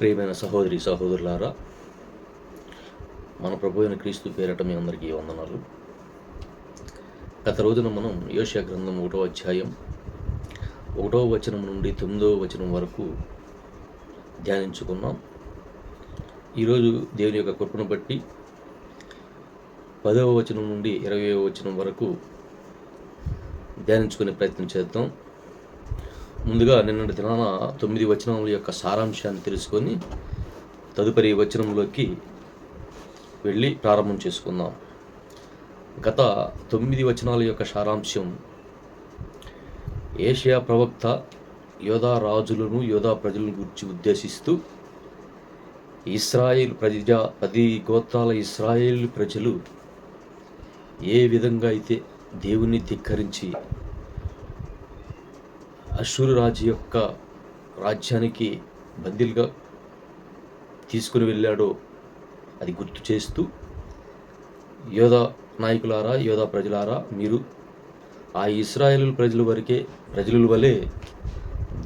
ప్రియమైన సహోదరి సహోదరులారా మన ప్రభు అయిన క్రీస్తు పేరట మీ అందరికీ వందనాలు. గత రోజున మనం యోషా గ్రంథం ఒకటో అధ్యాయం ఒకటో వచనం నుండి తొమ్మిదవ వచనం వరకు ధ్యానించుకున్నాం. ఈరోజు దేవుని యొక్క కృపను బట్టి పదవ వచనం నుండి ఇరవై వచనం వరకు ధ్యానించుకునే ప్రయత్నం చేద్దాం. ముందుగా నిన్నటి దినాన తొమ్మిది వచనముల యొక్క సారాంశాన్ని తెలుసుకొని తదుపరి వచనంలోకి వెళ్ళి ప్రారంభం చేసుకుందాం. గత తొమ్మిది వచనాల యొక్క సారాంశం ఏషియా ప్రవక్త యోధా రాజులను యోధా ప్రజలను గురించి ఉద్దేశిస్తూ ఇస్రాయేల్ ప్రజ పది గోత్రాల ఇస్రాయేల్ ప్రజలు ఏ విధంగా అయితే దేవుణ్ణి ధిక్కరించి అశ్వరురాజు రాజు యొక్క రాజ్యానికి బందీలుగా తీసుకుని వెళ్ళాడో అది గుర్తు చేస్తూ యోధ నాయకులారా యోధ ప్రజలారా మీరు ఆ ఇస్రాయేల్ ప్రజల వరకే ప్రజల వలె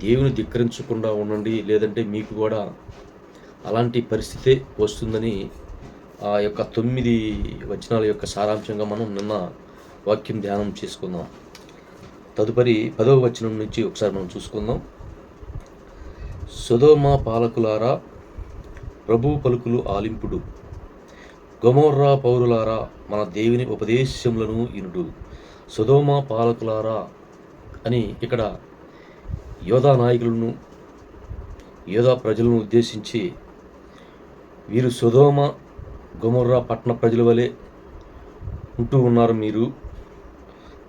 దేవుని ధిక్కరించకుండా ఉండండి లేదంటే మీకు కూడా అలాంటి పరిస్థితే వస్తుందని ఆ యొక్క తొమ్మిది వచనాల యొక్క సారాంశంగా మనం నిన్న వాక్యం ధ్యానం చేసుకుందాం తదుపరి పదవ వచనం నుంచి ఒకసారి మనం చూసుకుందాం. సుధోమ పాలకులారా ప్రభు పలుకులు ఆలింపుడు. గొమోర్రా పౌరులారా మన దేవుని ఉపదేశములను ఇనుడు. సుధోమ పాలకులారా అని ఇక్కడ యోధా నాయకులను యోధా ప్రజలను ఉద్దేశించి వీరు సుధోమ గొమొర్రా పట్టణ ప్రజల వలె ఉంటూ ఉన్నారు మీరు.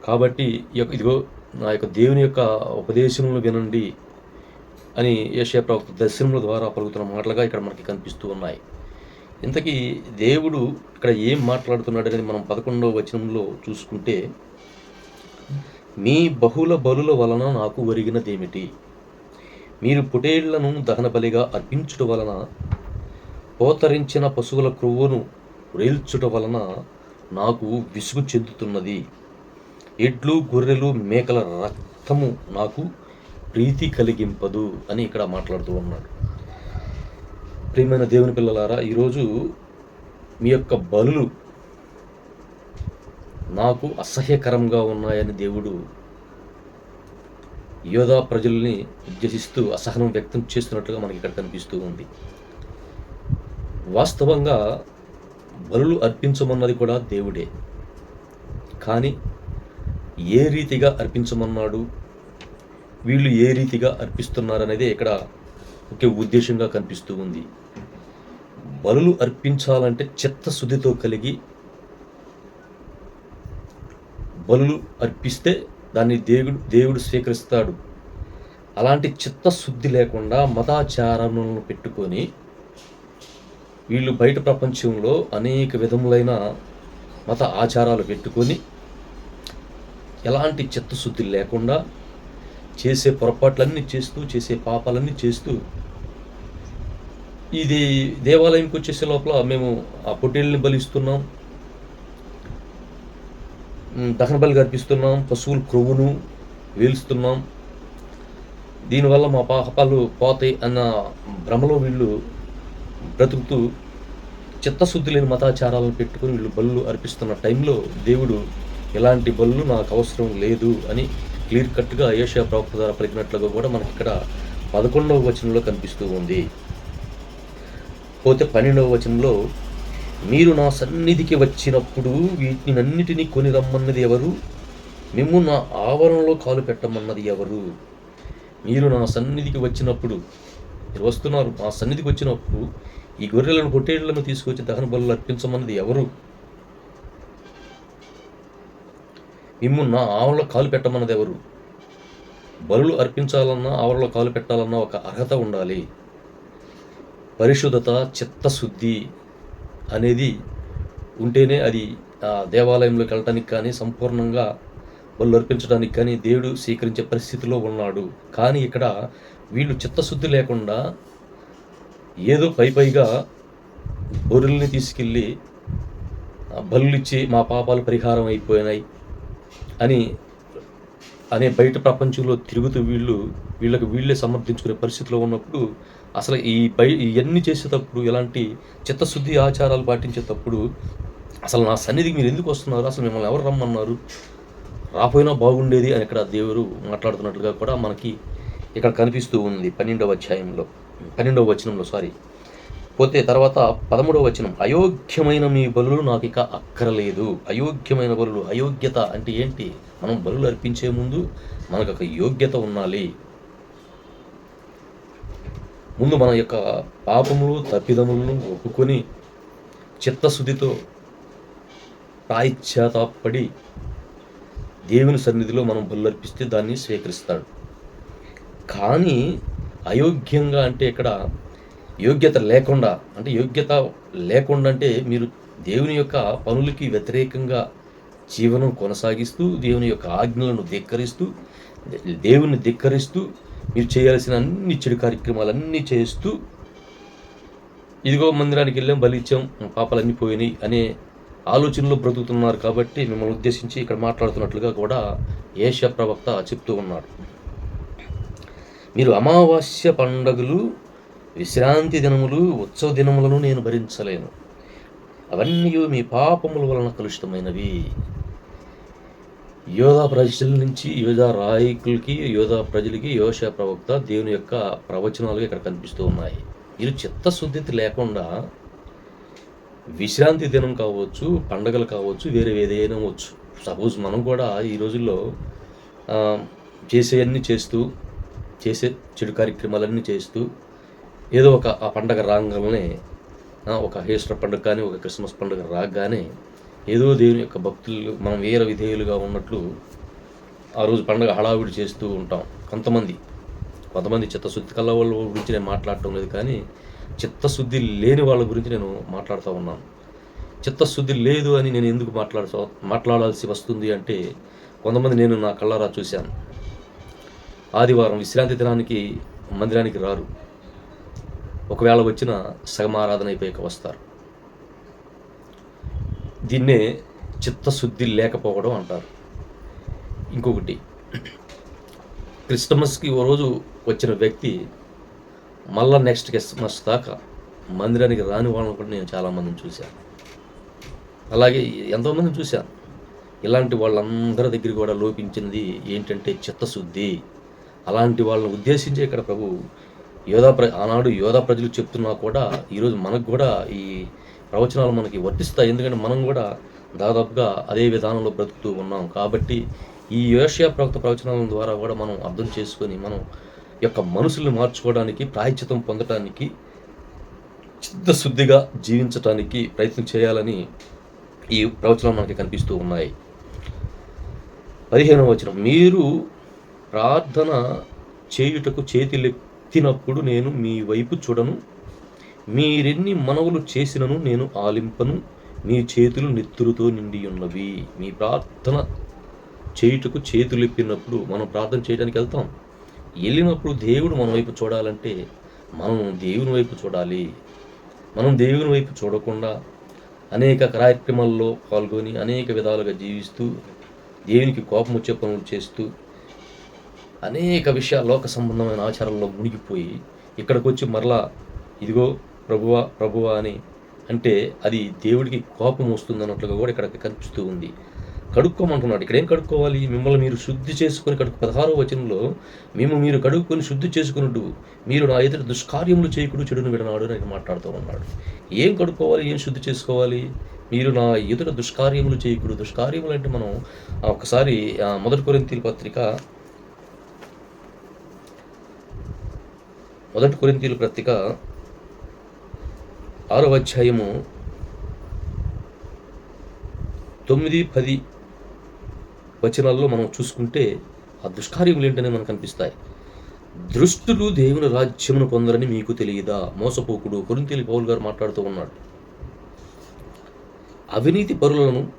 కాబట్టి ఈ యొక్క ఇదిగో నా యొక్క దేవుని యొక్క ఉపదేశములు వినండి అని ఏషియా ప్రవక్త దర్శనముల ద్వారా పలుకుతున్న మాటలుగా ఇక్కడ మనకి కనిపిస్తూ ఉన్నాయి. ఇంతకీ దేవుడు ఇక్కడ ఏం మాట్లాడుతున్నాడు అనేది మనం పదకొండవ వచనంలో చూసుకుంటే మీ బహుళ బలుల వలన నాకు ఒరిగినదేమిటి? మీరు పుటేళ్ళను దహన బలిగా అర్పించుట వలన పోతరించిన పశువుల క్రొవ్వును రేల్చుట వలన నాకు విసుగు చెందుతున్నది. ఎడ్లు గొర్రెలు మేకల రక్తము నాకు ప్రీతి కలిగింపదు అని ఇక్కడ మాట్లాడుతూ ఉన్నాడు. ప్రియమైన దేవుని పిల్లలారా ఈరోజు మీ యొక్క బలులు నాకు అసహ్యకరంగా ఉన్నాయని దేవుడు యోధా ప్రజల్ని ఉద్దేశిస్తూ అసహనం వ్యక్తం చేస్తున్నట్లుగా మనకి ఇక్కడ కనిపిస్తూ ఉంది. వాస్తవంగా బలులు అర్పించమన్నది కూడా దేవుడే. కానీ ఏ రీతిగా అర్పించమన్నాడు? వీళ్ళు ఏ రీతిగా అర్పిస్తున్నారనేది ఇక్కడ ముఖ్య ఉద్దేశంగా కనిపిస్తూ ఉంది. బలులు అర్పించాలంటే చిత్తశుద్ధితో కలిగి బలులు అర్పిస్తే దాన్ని దేవుడు దేవుడు స్వీకరిస్తాడు. అలాంటి చిత్తశుద్ధి లేకుండా మతాచారములను పెట్టుకొని వీళ్ళు బయట ప్రపంచంలో అనేక విధములైన మత ఆచారాలు పెట్టుకొని ఎలాంటి చిత్తశుద్ధి లేకుండా చేసే పొరపాట్లన్నీ చేస్తూ చేసే పాపాలన్నీ చేస్తూ ఇది దేవాలయంకి వచ్చేసే లోపల మేము ఆ పొట్టేళ్ళని బలిస్తున్నాం. దహన బలి అర్పిస్తున్నాం. పశువుల క్రొవ్వును వేలుస్తున్నాం. దీనివల్ల మా పాపాలు పోతాయి అన్న భ్రమలో వీళ్ళు బ్రతుకుతూ చిత్తశుద్ధి లేని మతాచారాలను పెట్టుకుని వీళ్ళు బళ్ళు అర్పిస్తున్న టైంలో దేవుడు ఎలాంటి బళ్ళు నాకు అవసరం లేదు అని క్లియర్ కట్గా ఏషియా ప్రవక్త ద్వారా పలికినట్లుగా కూడా మనకి ఇక్కడ పదకొండవ వచనంలో కనిపిస్తూ ఉంది. పోతే పన్నెండవ వచనంలో మీరు నా సన్నిధికి వచ్చినప్పుడు వీటినన్నిటినీ కొని రమ్మన్నది ఎవరు? మేము నా ఆవరణలో కాలు పెట్టమన్నది ఎవరు? మీరు నా సన్నిధికి వచ్చినప్పుడు మీరు వస్తున్నారు నా సన్నిధికి వచ్చినప్పుడు ఈ గొర్రెలను పొట్టేళ్ళను తీసుకొచ్చి దహన బలు అర్పించమన్నది ఎవరు? మిమ్ము నా ఆవరణలో కాలు పెట్టమన్నది ఎవరు? బలులు అర్పించాలన్నా ఆవరణలో కాలు పెట్టాలన్నా ఒక అర్హత ఉండాలి. పరిశుద్ధత చిత్తశుద్ధి అనేది ఉంటేనే అది ఆ దేవాలయంలోకి వెళ్ళటానికి కానీ సంపూర్ణంగా బలు అర్పించడానికి కానీ దేవుడు స్వీకరించే పరిస్థితిలో ఉన్నాడు. కానీ ఇక్కడ వీళ్ళు చిత్తశుద్ధి లేకుండా ఏదో పై పైగా బొరుల్ని తీసుకెళ్ళి బలులిచ్చి మా పాపాలు పరిహారం అయిపోయినాయి. అని అనే బయట ప్రపంచంలో తిరుగుతూ వీళ్ళు వీళ్ళకి వీళ్ళే సమర్థించుకునే పరిస్థితిలో ఉన్నప్పుడు అసలు ఈ పై ఇవన్నీ చేసేటప్పుడు ఎలాంటి చిత్తశుద్ధి ఆచారాలు పాటించేటప్పుడు అసలు నా సన్నిధికి మీరు ఎందుకు వస్తున్నారు? అసలు మిమ్మల్ని ఎవరు రమ్మన్నారు? రాపోయినా బాగుండేది అని ఇక్కడ దేవుడు మాట్లాడుతున్నట్లుగా కూడా మనకి ఇక్కడ కనిపిస్తూ ఉంది పన్నెండవ అధ్యాయంలో. పన్నెండవ వచనంలో సారీ పోతే తర్వాత పదమూడవ వచనం అయోగ్యమైన మీ బలులు నాకు ఇక అక్కరలేదు. అయోగ్యమైన బలులు అయోగ్యత అంటే ఏంటి? మనం బలులు అర్పించే ముందు మనకు ఒక యోగ్యత ఉండాలి. ముందు మన యొక్క పాపములు తప్పిదములను ఒప్పుకొని చిత్తశుద్ధితో ప్రాయిచ్యాతాపడి దేవుని సన్నిధిలో మనం బలు అర్పిస్తే దాన్ని స్వీకరిస్తాడు. కానీ అయోగ్యంగా అంటే ఇక్కడ యోగ్యత లేకుండా అంటే యోగ్యత లేకుండా అంటే మీరు దేవుని యొక్క పనులకి వ్యతిరేకంగా జీవనం కొనసాగిస్తూ దేవుని యొక్క ఆజ్ఞలను ధిక్కరిస్తూ దేవుని ధిక్కరిస్తూ మీరు చేయాల్సిన అన్ని చెడు కార్యక్రమాలన్నీ చేస్తూ ఇదిగో మందిరానికి వెళ్ళాం బలి ఇచ్చాం పాపాలన్నీ పోయినాయి అనే ఆలోచనలో బ్రతుకుతున్నారు కాబట్టి మిమ్మల్ని ఉద్దేశించి ఇక్కడ మాట్లాడుతున్నట్లుగా కూడా ఏష ప్రవక్త చెప్తూ ఉన్నాడు. మీరు అమావాస్య పండుగలు విశ్రాంతి దినములు ఉత్సవ దినములను నేను భరించలేను. అవన్నీ మీ పాపముల వలన కలుషితమైనవి. యోధా ప్రజల నుంచి యోధా రాయకులకి యోధా ప్రజలకి యోష ప్రవక్త దేవుని యొక్క ప్రవచనాలు ఇక్కడ కనిపిస్తూ ఉన్నాయి. మీరు చిత్తశుద్ధి లేకుండా విశ్రాంతి దినం కావచ్చు పండగలు కావచ్చు వేరే ఏదైనా వచ్చు సపోజ్ మనం కూడా ఈ రోజుల్లో చేసేవన్నీ చేస్తూ చేసే చెడు కార్యక్రమాలన్నీ చేస్తూ ఏదో ఒక ఆ పండగ రాగానే ఒక ఈస్టర్ పండుగ కానీ ఒక క్రిస్మస్ పండుగ రాగానే ఏదో దేవుని యొక్క భక్తులు మనం వేరే విధేయులుగా ఉన్నట్లు ఆ రోజు పండుగ హడావిడి చేస్తూ ఉంటాం. కొంతమంది కొంతమంది చిత్తశుద్ధి కల వాళ్ళ గురించి నేను మాట్లాడటం లేదు కానీ చిత్తశుద్ధి లేని వాళ్ళ గురించి నేను మాట్లాడుతూ ఉన్నాను. చిత్తశుద్ధి లేదు అని నేను ఎందుకు మాట్లాడ మాట్లాడాల్సి వస్తుంది అంటే కొంతమంది నేను నా కళ్ళారా చూశాను. ఆదివారం విశ్రాంతి దినానికి మందిరానికి రారు. ఒకవేళ వచ్చిన సగమారాధన అయిపోయాక వస్తారు. దీన్నే చిత్తశుద్ధి లేకపోవడం అంటారు. ఇంకొకటి క్రిస్టమస్కి ఓ రోజు వచ్చిన వ్యక్తి మళ్ళా నెక్స్ట్ క్రిస్మస్ దాకా మందిరానికి రాని వాళ్ళని కూడా నేను చాలామందిని చూశాను. అలాగే ఎంతోమందిని చూశాను. ఇలాంటి వాళ్ళందరి దగ్గర కూడా లోపించినది ఏంటంటే చిత్తశుద్ధి. అలాంటి వాళ్ళని ఉద్దేశించి ఇక్కడ ప్రభు యోధా ప్ర ఆనాడు యోధా ప్రజలు చెప్తున్నా కూడా ఈరోజు మనకు కూడా ఈ ప్రవచనాలు మనకి వర్తిస్తాయి. ఎందుకంటే మనం కూడా దాదాపుగా అదే విధానంలో బ్రతుకుతూ ఉన్నాం. కాబట్టి ఈ యోషియా ప్రవక్త ప్రవచనాల ద్వారా కూడా మనం అర్థం చేసుకొని మనం యొక్క మనసుల్ని మార్చుకోవడానికి ప్రాయచితం పొందడానికి చిత్తశుద్ధిగా జీవించటానికి ప్రయత్నం చేయాలని ఈ ప్రవచనాలు మనకి కనిపిస్తూ ఉన్నాయి. పదిహేనవ వచనం. మీరు ప్రార్థన చేయుటకు ఎత్తినప్పుడు నేను మీ వైపు చూడను. మీరెన్ని మనవులు చేసినను నేను ఆలింపను. మీ చేతులు నెత్తురుతో నిండి ఉన్నవి మీ ప్రార్థన చేయుటకు చేతులు ఎప్పినప్పుడు మనం ప్రార్థన చేయడానికి వెళ్తాం. వెళ్ళినప్పుడు దేవుడు మన వైపు చూడాలంటే మనం దేవుని వైపు చూడాలి. మనం దేవుని వైపు చూడకుండా అనేక కార్యక్రమాల్లో పాల్గొని అనేక విధాలుగా జీవిస్తూ దేవునికి కోపం వచ్చే పనులు చేస్తూ అనేక విషయాలు లోక సంబంధమైన ఆచారాల్లో మునిగిపోయి ఇక్కడికి వచ్చి మరలా ఇదిగో ప్రభువా ప్రభువా అని అంటే అది దేవుడికి కోపం వస్తుంది అన్నట్లుగా కూడా ఇక్కడ కనిపిస్తూ ఉంది. కడుక్కోమంటున్నాడు. ఇక్కడ ఏం కడుక్కోవాలి? మిమ్మల్ని మీరు శుద్ధి చేసుకుని కడుక్కు పదహారో వచనంలో మేము మీరు కడుక్కొని శుద్ధి చేసుకున్నట్టు మీరు నా ఎదురు దుష్కార్యములు చేయకుడు చెడును విడనాడు అని మాట్లాడుతూ ఉన్నాడు. ఏం కడుక్కోవాలి? ఏం శుద్ధి చేసుకోవాలి? మీరు నా ఎదుట దుష్కార్యములు చేయకుడు. దుష్కార్యములు అంటే మనం ఒకసారి మొదటి కొరింతీల పత్రిక మొదటి కొరింతీలు పత్రిక ఆరో అధ్యాయము తొమ్మిది పది వచనాల్లో మనం చూసుకుంటే ఆ దుష్కార్యములు ఏంటనే మనకు కనిపిస్తాయి. దృష్టులు దేవుని రాజ్యమును పొందరని మీకు తెలియదా? మోసపోకుడు కొరింతేలి పౌల్ గారు మాట్లాడుతూ ఉన్నాడు. అవినీతి పరులను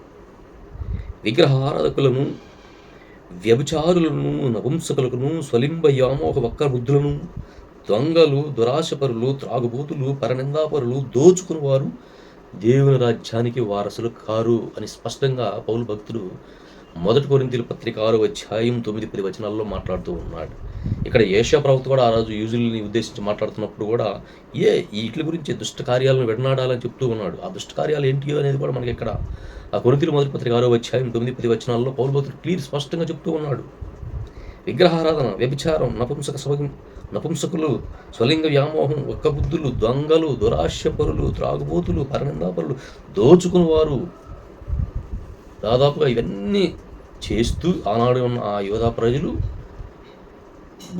విగ్రహారాధకులను వ్యభిచారులను నపుంసకులను స్వలింబ యామోహ వక్ర బుద్ధులను దొంగలు దురాశపరులు త్రాగుబోతులు పరనిందాపరులు దోచుకుని వారు దేవుని రాజ్యానికి వారసులు కారు అని స్పష్టంగా పౌలు భక్తుడు మొదటి కొరింతీల పత్రిక ఆరు అధ్యాయం తొమ్మిది పది వచనాల్లో మాట్లాడుతూ ఉన్నాడు. ఇక్కడ ఏషియా ప్రవక్త కూడా ఆ రోజు యూజుల్ని ఉద్దేశించి మాట్లాడుతున్నప్పుడు కూడా ఏ వీటి గురించి దుష్ట కార్యాలను విడనాడాలని చెప్తూ ఉన్నాడు. ఆ దుష్ట కార్యాలు ఏంటి అనేది కూడా మనకి ఇక్కడ ఆ కొరితిల మొదటి పత్రిక ఆరో అధ్యాయం తొమ్మిది పది వచనాల్లో పౌరుబోతులు క్లియర్ స్పష్టంగా చెప్తూ ఉన్నాడు. విగ్రహారాధన వ్యభిచారం నపుంసక సభ నపుంసకులు స్వలింగ వ్యామోహం ఒక్కబుద్ధులు దొంగలు దురాశపరులు త్రాగుబోతులు పరనిందాపరులు దోచుకునివారు దాదాపుగా ఇవన్నీ చేస్తూ ఆనాడు ఉన్న ఆ యోధా ప్రజలు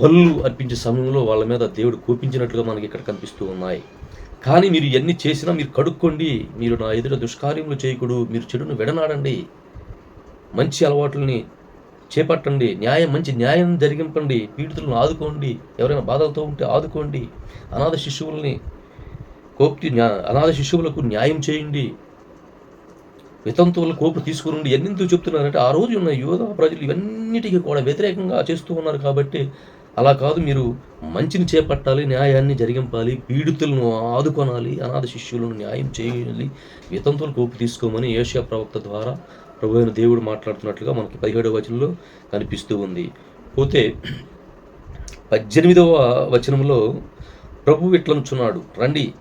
బలు అర్పించే సమయంలో వాళ్ళ మీద దేవుడు కోపించినట్లుగా మనకి ఇక్కడ కనిపిస్తూ ఉన్నాయి. కానీ మీరు ఇవన్నీ చేసినా మీరు కడుక్కోండి మీరు నా ఎదుట దుష్కార్యములు చేయకూడదు మీరు చెడును విడనాడండి. మంచి అలవాట్లని చేపట్టండి న్యాయం మంచి న్యాయం జరిగింపండి పీడితులను ఆదుకోండి ఎవరైనా బాధలతో ఉంటే ఆదుకోండి అనాథ శిశువుల్ని కోపి అనాథ శిశువులకు న్యాయం చేయండి. వితంతువుల కోపు తీసుకురండి. ఎన్నెందుకు చెప్తున్నారంటే ఆ రోజు ఉన్న యువత ప్రజలు ఇవన్నిటికీ కూడా వ్యతిరేకంగా చేస్తూ ఉన్నారు కాబట్టి అలా కాదు మీరు మంచిని చేపట్టాలి న్యాయాన్ని జరిగింపాలి పీడితులను ఆదుకొనాలి అనాథ శిష్యులను న్యాయం చేయాలి వితంతువుల కోపు తీసుకోమని ఏషియా ప్రవక్త ద్వారా ప్రభు అయిన దేవుడు మాట్లాడుతున్నట్లుగా మనకి పదిహేడవ వచనంలో కనిపిస్తూ ఉంది. పోతే పద్దెనిమిదవ వచనంలో ప్రభు ఇట్లనుచున్నాడు రండి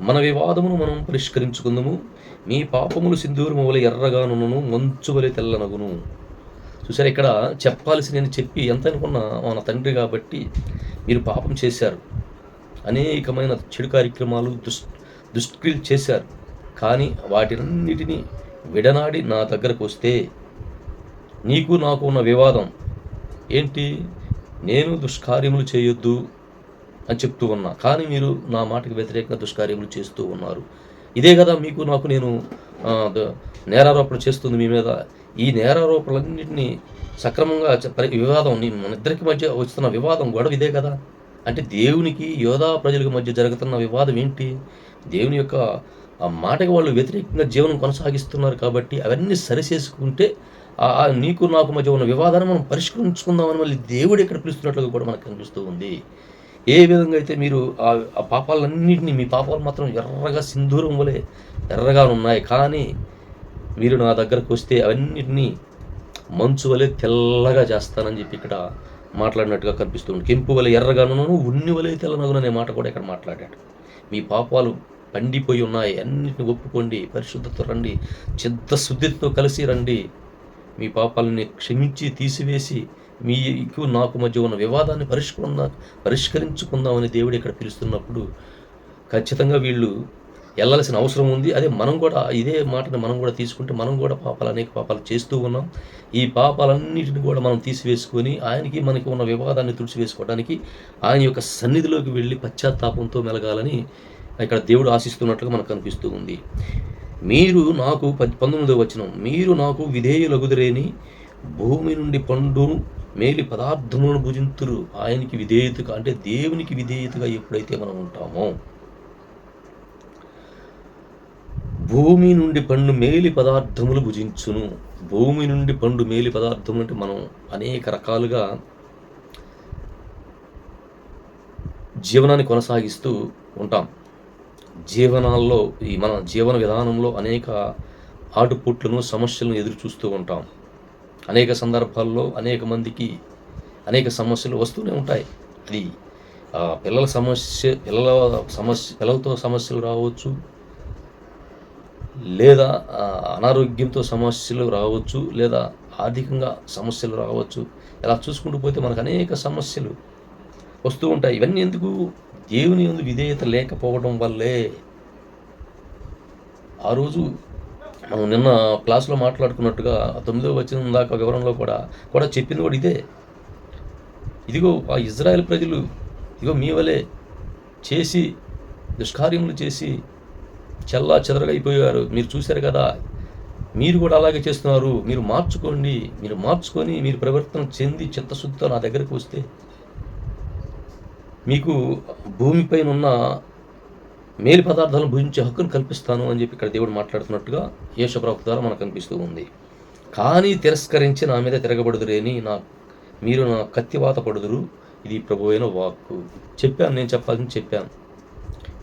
మన వివాదమును మనం పరిష్కరించుకుందాము. మీ పాపములు సింధూరము వలె ఎర్రగానును మంచు వలె తెల్లనగును. చూసారు ఇక్కడ చెప్పాల్సి నేను చెప్పి ఎంత అనుకున్నా మన తండ్రి కాబట్టి మీరు పాపం చేశారు. అనేకమైన చెడు కార్యక్రమాలు దుష్ దుష్క్రియలు చేశారు. కానీ వాటినన్నిటినీ విడనాడి నా దగ్గరకు వస్తే నీకు నాకు ఉన్న వివాదం ఏంటి? నేను దుష్కార్యములు చేయొద్దు అని చెప్తూ ఉన్నా. కానీ మీరు నా మాటకు వ్యతిరేకంగా దుష్కార్యములు చేస్తూ ఉన్నారు. ఇదే కదా మీకు నాకు నేను నేరారోపణ చేస్తుంది మీ మీద. ఈ నేరారోపణలన్నింటినీ సక్రమంగా వివాదం మన ఇద్దరికి మధ్య వస్తున్న వివాదం గొడవ ఇదే కదా. అంటే దేవునికి యోధా ప్రజలకు మధ్య జరుగుతున్న వివాదం ఏంటి? దేవుని యొక్క ఆ మాటకి వాళ్ళు వ్యతిరేకంగా జీవనం కొనసాగిస్తున్నారు కాబట్టి అవన్నీ సరిచేసుకుంటే ఆ నీకు నాకు మధ్య ఉన్న వివాదాన్ని మనం పరిష్కరించుకుందామని మళ్ళీ దేవుడు ఇక్కడ పిలుస్తున్నట్లుగా కూడా మనకు కనిపిస్తూ ఉంది. ఏ విధంగా అయితే మీరు ఆ ఆ పాపాలన్నింటినీ మీ పాపాలు మాత్రం ఎర్రగా సింధూరం వలె ఎర్రగా ఉన్నాయి. కానీ మీరు నా దగ్గరకు వస్తే అవన్నిటినీ మంచు వలె తెల్లగా చేస్తానని చెప్పి ఇక్కడ మాట్లాడినట్టుగా కనిపిస్తుంది కెంపు వలె ఎర్రగాను ఉన్ని వలె తెల్లనగును అనే మాట కూడా ఇక్కడ మాట్లాడాడు. మీ పాపాలు పండిపోయి ఉన్నాయి. అన్నిటిని ఒప్పుకోండి పరిశుద్ధత రండి చిత్తశుద్ధితో కలిసి రండి. మీ పాపాలని క్షమించి తీసివేసి మీకు నాకు మధ్య ఉన్న వివాదాన్ని పరిష్కరిందా పరిష్కరించుకుందామని దేవుడు ఇక్కడ పిలుస్తున్నప్పుడు ఖచ్చితంగా వీళ్ళు వెళ్ళాల్సిన అవసరం ఉంది. అదే మనం కూడా ఇదే మాటని మనం కూడా తీసుకుంటే మనం కూడా పాపాలు అనేక పాపాలు చేస్తూ ఉన్నాం. ఈ పాపాలన్నిటిని కూడా మనం తీసివేసుకొని ఆయనకి మనకి ఉన్న వివాదాన్ని తుడిచివేసుకోవడానికి ఆయన యొక్క సన్నిధిలోకి వెళ్ళి పశ్చాత్తాపంతో మెలగాలని ఇక్కడ దేవుడు ఆశిస్తున్నట్లుగా మనకు కనిపిస్తూ ఉంది. మీరు నాకు పద్- పంతొమ్మిదవ వచనం మీరు నాకు విధేయులగుదరేని భూమి నుండి పండు మేలి పదార్థములను భుజింతురు. ఆయనకి విధేయతగా అంటే దేవునికి విధేయతగా ఎప్పుడైతే మనం ఉంటామో భూమి నుండి పండు మేలి పదార్థములు భుజించును. భూమి నుండి పండు మేలి పదార్థములు అంటే మనం అనేక రకాలుగా జీవనాన్ని కొనసాగిస్తూ ఉంటాం. జీవనాల్లో ఈ మన జీవన విధానంలో అనేక ఆటుపుట్లను సమస్యలను ఎదురు చూస్తూ ఉంటాం. అనేక సందర్భాల్లో అనేక మందికి అనేక సమస్యలు వస్తూనే ఉంటాయి. అది పిల్లల సమస్య పిల్లల సమస్య పిల్లలతో సమస్యలు రావచ్చు లేదా అనారోగ్యంతో సమస్యలు రావచ్చు లేదా ఆర్థికంగా సమస్యలు రావచ్చు. ఇలా చూసుకుంటూ పోతే మనకు అనేక సమస్యలు వస్తూ ఉంటాయి. ఇవన్నీ ఎందుకు దేవుని ఎందు విధేయత లేకపోవడం వల్లే ఆ రోజు మనం నిన్న క్లాసులో మాట్లాడుకున్నట్టుగా తొమ్మిదో వచ్చిన దాకా వివరంలో కూడా కూడా చెప్పింది కూడా ఇదే. ఇదిగో ఆ ఇజ్రాయెల్ ప్రజలు ఇదిగో మీ వలె చేసి దుష్కార్యములు చేసి చల్లా చెదరగా అయిపోయారు మీరు చూశారు కదా మీరు కూడా అలాగే చేస్తున్నారు. మీరు మార్చుకోండి మీరు మార్చుకొని మీరు ప్రవర్తన చెంది చిత్తశుద్ధితో నా దగ్గరకు వస్తే మీకు భూమిపైన ఉన్న మేలు పదార్థాలను భుజించే హక్కును కల్పిస్తాను అని చెప్పి ఇక్కడ దేవుడు మాట్లాడుతున్నట్టుగా యేషప్రవక్త ద్వారా మనకు కనిపిస్తూ ఉంది. కానీ తిరస్కరించి నా మీద తిరగబడుదురేని నా మీరు నా కత్తివాత పడుదురు. ఇది ప్రభు అయిన వాక్కు. చెప్పాను నేను చెప్పాలని చెప్పాను.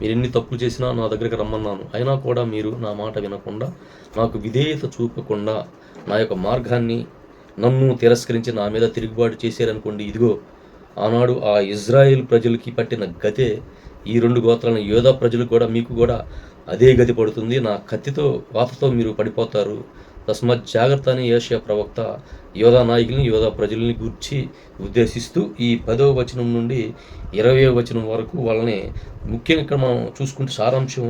మీరు ఎన్ని తప్పులు చేసినా నా దగ్గరికి రమ్మన్నాను. అయినా కూడా మీరు నా మాట వినకుండా నాకు విధేయత చూపకుండా నా యొక్క మార్గాన్ని నన్ను తిరస్కరించి నా మీద తిరుగుబాటు చేశారనుకోండి ఇదిగో ఆనాడు ఆ ఇజ్రాయేల్ ప్రజలకి పట్టిన గతే ఈ రెండు గోత్రాలను యోధా ప్రజలకు కూడా మీకు కూడా అదే గతి పడుతుంది. నా కత్తితో వాతతో మీరు పడిపోతారు. తస్మాత్ జాగ్రత్త అని ఏషియా ప్రవక్త యోధా నాయకుల్ని యోధా ప్రజల్ని గూర్చి ఉద్దేశిస్తూ ఈ పదవ వచనం నుండి ఇరవై వచనం వరకు వాళ్ళని ముఖ్యంగా ఇక్కడ మనం చూసుకుంటే సారాంశం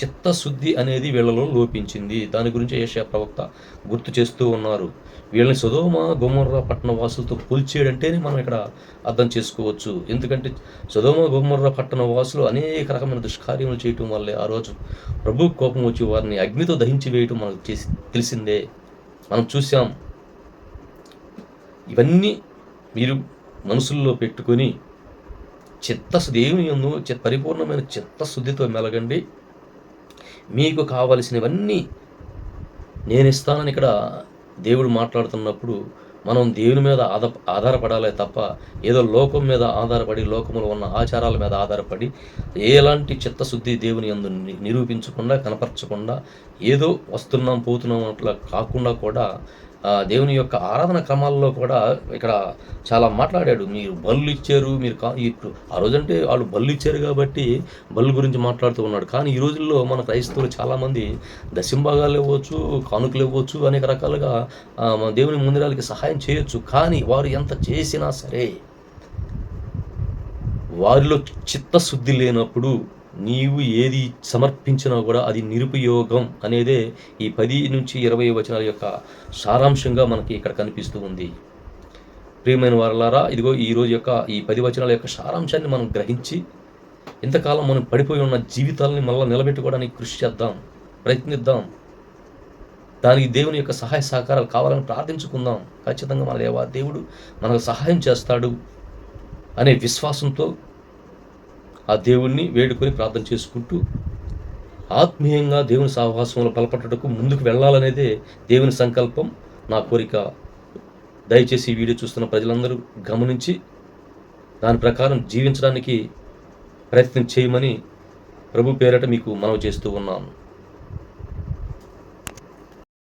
చిత్తశుద్ధి అనేది వీళ్ళలో లోపించింది. దాని గురించి ఏషియా ప్రవక్త గుర్తు చేస్తూ ఉన్నారు. వీళ్ళని సుధోమ గుమ్మర్ర పట్టణ వాసులతో పోల్చేయడంటేనే మనం ఇక్కడ అర్థం చేసుకోవచ్చు. ఎందుకంటే సుధోమ గుమ్మర్ర పట్టణ వాసులు అనేక రకమైన దుష్కార్యములు చేయటం వల్లే ఆ రోజు ప్రభు కోపం వచ్చి వారిని అగ్నితో దహించి వేయటం మనకు చేసి తెలిసిందే. మనం చూసాం ఇవన్నీ మీరు మనసుల్లో పెట్టుకొని చిత్తశుద్ధి దేవుని ఎందు పరిపూర్ణమైన చిత్తశుద్ధితో మెలగండి. మీకు కావలసినవన్నీ నేను ఇస్తానని ఇక్కడ దేవుడు మాట్లాడుతున్నప్పుడు మనం దేవుని మీద ఆధ ఆధారపడాలే తప్ప ఏదో లోకం మీద ఆధారపడి లోకములో ఉన్న ఆచారాల మీద ఆధారపడి ఎలాంటి చిత్తశుద్ధి దేవుని అందు నిరూపించకుండా కనపరచకుండా ఏదో వస్తున్నాం పోతున్నాం అట్లా కాకుండా కూడా దేవుని యొక్క ఆరాధన క్రమాల్లో కూడా ఇక్కడ చాలా మాట్లాడాడు. మీరు బళ్ళు ఇచ్చారు మీరు కా ఇప్పుడు ఆ రోజంటే వాళ్ళు బళ్ళు ఇచ్చారు కాబట్టి బళ్ళు గురించి మాట్లాడుతూ ఉన్నాడు. కానీ ఈ రోజుల్లో మన క్రైస్తవులు చాలామంది దశంభాగాలు ఇవ్వచ్చు కానుకలు ఇవ్వచ్చు అనేక రకాలుగా మన దేవుని మందిరాలకి సహాయం చేయొచ్చు. కానీ వారు ఎంత చేసినా సరే వారిలో చిత్తశుద్ధి లేనప్పుడు నీవు ఏది సమర్పించినా కూడా అది నిరుపయోగం అనేదే ఈ పది నుంచి ఇరవై వచనాల యొక్క సారాంశంగా మనకి ఇక్కడ కనిపిస్తూ ఉంది. ప్రియమైన వారలారా ఇదిగో ఈ రోజు యొక్క ఈ పది వచనాల యొక్క సారాంశాన్ని మనం గ్రహించి ఇంతకాలం మనం పడిపోయి ఉన్న జీవితాలని మళ్ళీ నిలబెట్టుకోవడానికి కృషి చేద్దాం ప్రయత్నిద్దాం. దానికి దేవుని యొక్క సహాయ సహకారాలు కావాలని ప్రార్థించుకుందాం. ఖచ్చితంగా మన దేవా దేవుడు మనకు సహాయం చేస్తాడు అనే విశ్వాసంతో ఆ దేవుణ్ణి వేడుకొని ప్రార్థన చేసుకుంటూ ఆత్మీయంగా దేవుని సహవాసంలో బలపడటకు ముందుకు వెళ్ళాలనేదే దేవుని సంకల్పం. నా కోరిక దయచేసి ఈ వీడియో చూస్తున్న ప్రజలందరూ గమనించి దాని ప్రకారం జీవించడానికి ప్రయత్నం చేయమని ప్రభు పేరట మీకు మనవి చేస్తూ ఉన్నాను.